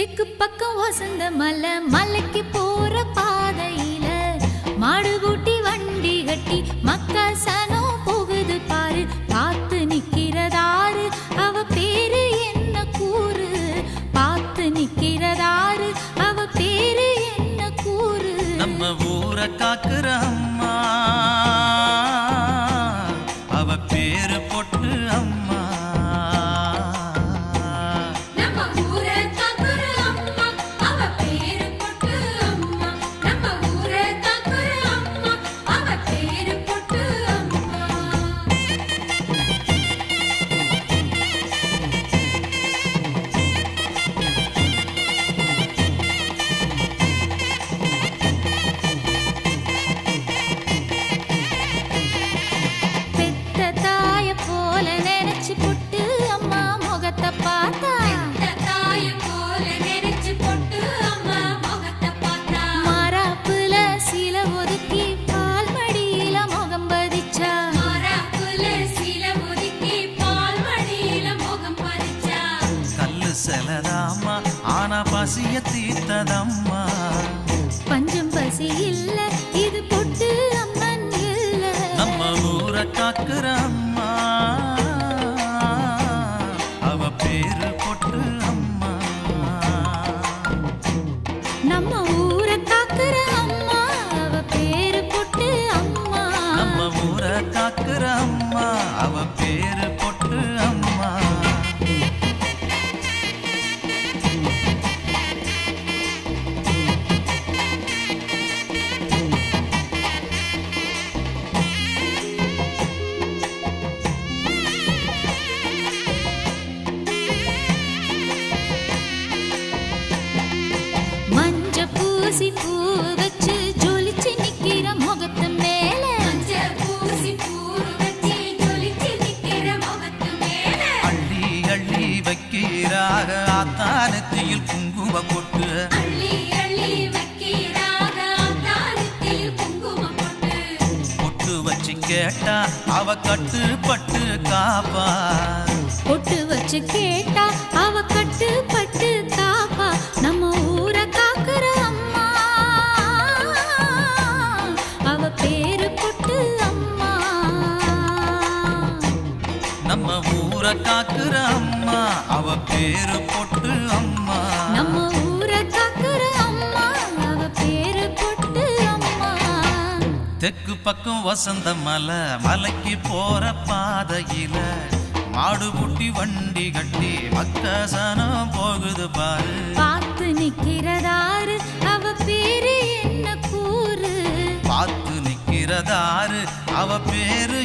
தெற்கு பக்கம் வசந்த மலை மலைக்கு போற பாதையில மாடு கூட்டி வண்டி கட்டி மக்கள் சனம் போகுது பாரு பார்த்து நிக்கிறதாரு. அவ பேரு என்ன கூறு? பார்த்து நிக்கிறதாரு. அவ பேரு என்ன கூறு? நம்ம ஊரை காக்குறான். செலதாம்மா. ஆனா பசிய தீர்த்ததம்மா. பஞ்சம் பசி இல்ல இது பொட்டு அம்மன் இல்ல. நம்ம ஊரை காக்குற அம்மா அவ பேரு வைக்கிறாக ஆத்தானத்தியில் குங்கும குங்குமம் போட்டு பொட்டு வச்சு கேட்டா அவ கட்டுப்பட்டு காப்பா. பொட்டு வச்சு கேட்டா அவ கட்டுப்பட்டு காப்பா. நம்ம ஊரை காக்குற அம்மா அவ பேரு பொட்டு அம்மா. நம்ம ஊரை காக்குற அம்மா. அவ பேரு பொட்டு அம்மா. நம்ம ஊரை காக்குற அம்மா அவ பேரு பொட்டு அம்மா. தெற்கு பக்கம் வசந்த மலை மலைக்கு போற பாதையில மாடு பூட்டி வண்டி கட்டி மக்கசனம் போகுது பாரு. பார்த்து நிக்கிறதாரு அவ பேரு என்ன கூறு? பார்த்து நிக்கிறதாரு அவ பேரு